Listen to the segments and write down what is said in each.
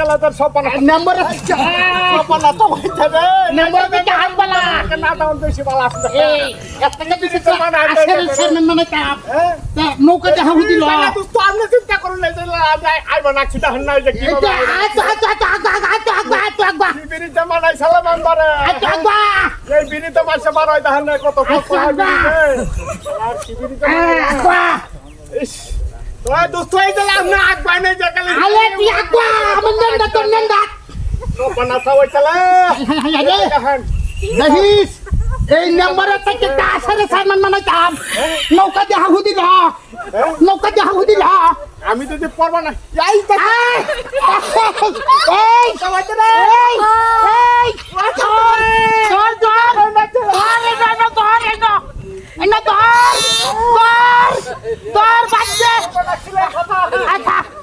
গেল তোর সপন নম্বর সপন তো হইছে রে নম্বর দিকে হাত বালা না দাও বেশি ভালো আসছে এই একটা দিকে আসের চেয়ারম্যান মানে কাপ হ্যাঁ নৌকা দেখা হুদি ল তুই তো চিন্তা করুন যে আইব না চিন্তা হন না যে কি যে এই তো মাসে বার হয় তাহলে কত কষ্ট হয় আর কি ওই দোস্ত এই যে আমরা আগ বানে জাকালে আলে তুই আগ বা আমন্দন দা তন্নন দা। নো বানা সাওই চলে। দেখিস? এই নম্বরে থেকে দাসের সামান মানে কাম হ্যাঁ। নৌকা দিয়ে হাগু দিল। হ্যাঁ। নৌকা দিয়ে হাগু দিল। আমি তো যে পারব না। এই এই। সবাই চলে এই। এই। চল চল। চল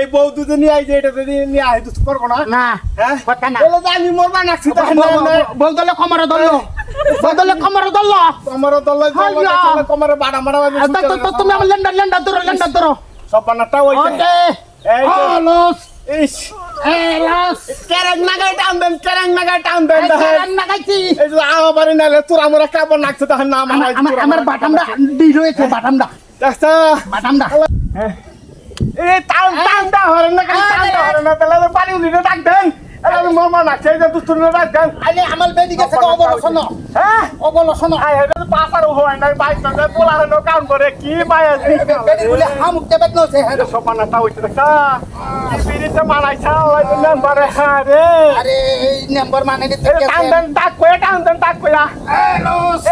এই বউ দুজনই আই যে এটা যদি নিয়ে আই দুস করব না। না হ্যাঁ? কথা না। বলে আমি মরবা নাকছি তাহলে বলদলে কমর দললো বলদলে কমর দললো কমর দল। কমরে বাড়া মারা তুমি আমার লেন্ডার লেন্ডার ধরো লেন্ডার ধরো। সব বানাটা ওই এই যে। অলস। ইস। এলাস কেরাং এ টান টান দা হরে না কাল টান দা হরে না তাহলে পানি উলি না ডাক দেন। আরে মোর মা না চাই তুই তুই না ডাক দেন। আরে আমার বেডি গেছে গো অবলসন। হ্যাঁ? অবলসন। আই হে পাস আর হয় না বাইক না পোলা রে কাম করে কি বাই আছে? বেডি বলে হাম উঠতে বেদ নছে হ্যাঁ। সোপানা তা হইছে দেখা। কি পিরিতে মানাইছা ওই নাম্বার হ্যাঁ আরে আরে এই নাম্বার মানে নি থেকে টান দেন ডাক কই টান দেন ডাক কইরা।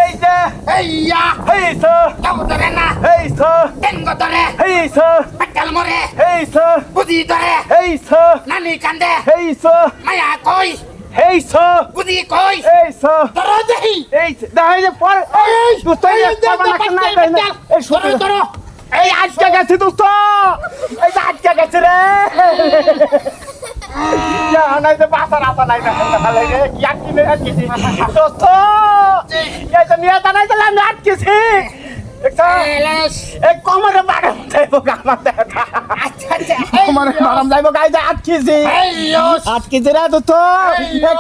এই যে। এই ইয়া। হেই সর কাউ ধরে না। হেই সর কেন গো ধরে। হেই সর চল মরে হেই সর বুঝি ধরে হেই সর নানি কান্দে। হেই সর মায়া কই হেই সর বুঝি কই হেই সর ধরো দেই এই দাই যে পর এই তুই তো না তাই না? এই সরো ধরো এই আজকে গেছে তুই তো এই আজকে গেছে রে। আটকেছি। কমরে বারাম যাইব আমার কমরে বারাম যাইব গাই তো তো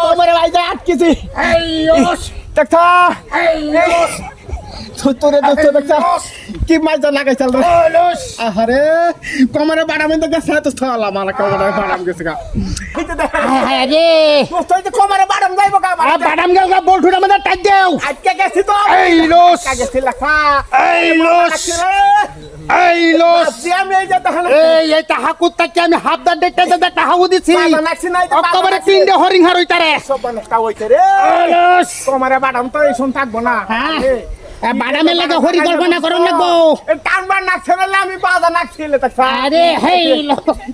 কমরে ভাই যা আটকেছি দেখছ? তোরে দোস্ত দেখছ? কি মাছ যা চাল আহারে কমরে বাড়ামে তো গেছে তো থালা কমরে বাড়াম গেছে কমরে বাড়াম যাইব গা বাড়াম গেল গা বল দাও আজকে গেছি তো। এই লস! গেছি লাফা এই লস! এই লস! আমি এই যে তাহলে এই এই তাহা কুত্তা কি আমি হাত দা ডেটে দাদা তাহাও দিছি অক্টোবরে তিন দে হরিং হার হইতারে। সব নষ্ট হইতারে লস! তোমারে বাদাম তো এই শুন থাকব না। হ্যাঁ। বাদামের লাগে হরি কল্পনা করুন লাগবো টানবার নাচছে বলে আমি বাজা নাচছিলে তা আরে হেইল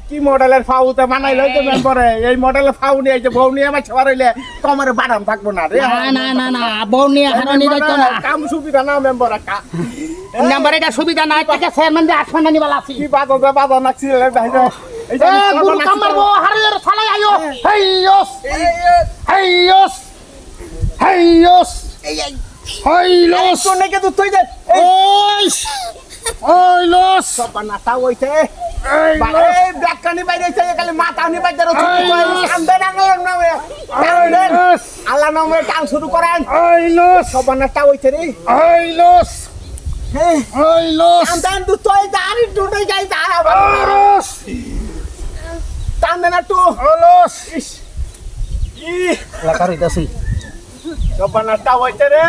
কি মডেলের ফাউতে বানাইলো তো মেম্বরে এই মডেলের ফাউ নিয়ে এই যে বউ নিয়ে আমার ছেবার হইলে কমরে বাড়াম থাকব না রে। না না না না বউ নিয়ে হারানি যাইতো না। কাম সুবিধা না মেম্বর একা নাম্বার এটা সুবিধা নাই থেকে চেয়ারম্যান যে আসমান নিবাল আছি কি বাজা যে বাজা নাচছিলে ভাইরে এই যে এ আমি গুরু নাচছি কামার তো। বউ হারিয়ে Salai Oilos! Ay, tunay ka tutoy dyan! Oilos! Oilos! So, panata, oy, te. Oilos! Eh, black ka ni bay dyan sa'yo, kali mata ni bay dyan. Oilos! Kanda na ngayon na we. Oilos! Alam na we, tang suru koran. Oilos! So, panata, oy, te. Oilos! Oilos! Andan tutoy dyan, tunay dyan dyan. Oilos! Tanda na to. Oilos! Ish! Lakar ito si. রে।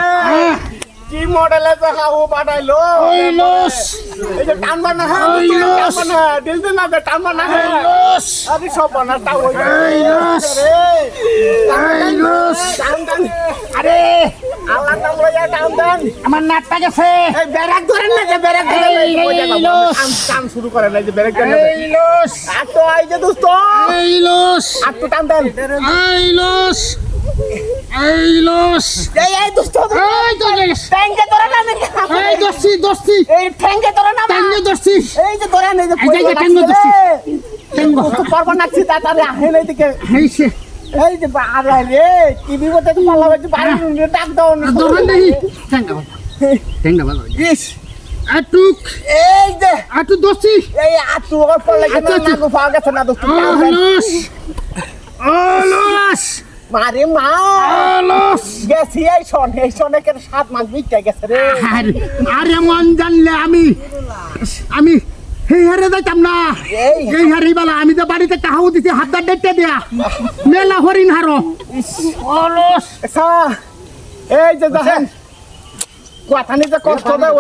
কি মডেলে দেখাবো বানাইলো? এইলস এই যে টানবা না হ্যাঁ এই টানবা না দিল দিল না টানবা না হ্যাঁ। আরে সব টান টান আরে। আল্লাহ নাম লইয়া টান আমার নাটটা গেছে। এই ব্যারাক ধরেন না যে ব্যারাক ধরেন এই এই শুরু করেন না এই যে ব্যারাক ধরেন আর তো এই যে দোস্ত। এইলস লস। আর তো টান দেন। এই লস। এই লস। এই এই দুষ্ট এই তো লস ঠ্যাঙ্গে ধরে না। নাকি? এই দস্তি দস্তি। এই ঠ্যাঙ্গে ধরে না টাঙ্গে দস্তি। এই যে ধরে নেই যে এই যে, ঠ্যাঙ্গে ধরছি। টেঙ্গো তো পারবা নাকছি তাড়াতাড়ি আহেন এইদিকে এই সে এই যে আরে রে টিভি মধ্যে তো পাল্লা বাজে বাড়ি ডাক দাও না দোকান দেখি। টেঙ্গা বাবা টেঙ্গা বাবা ইস। আটুক। এই যে। আটু দস্তি। এই আতু ওর পড়লে আচ্ছা, আচ্ছা। নাগু গেছে না দোস্ত লস। ও লস। মারে মা। গেছি এই শোন এই শোনে কেন সাত মাস বিটে গেছে রে। আরে মন জানলে আমি আমি এই হারে যাইতাম না। এই। এই হারি বালা আমি তো বাড়িতে কাহাও দিতে হাতটা ডেটে দেয়া। মেলা হরিণ হারো। অলস এই যে দেখেন কথা নিতে কষ্ট দেয়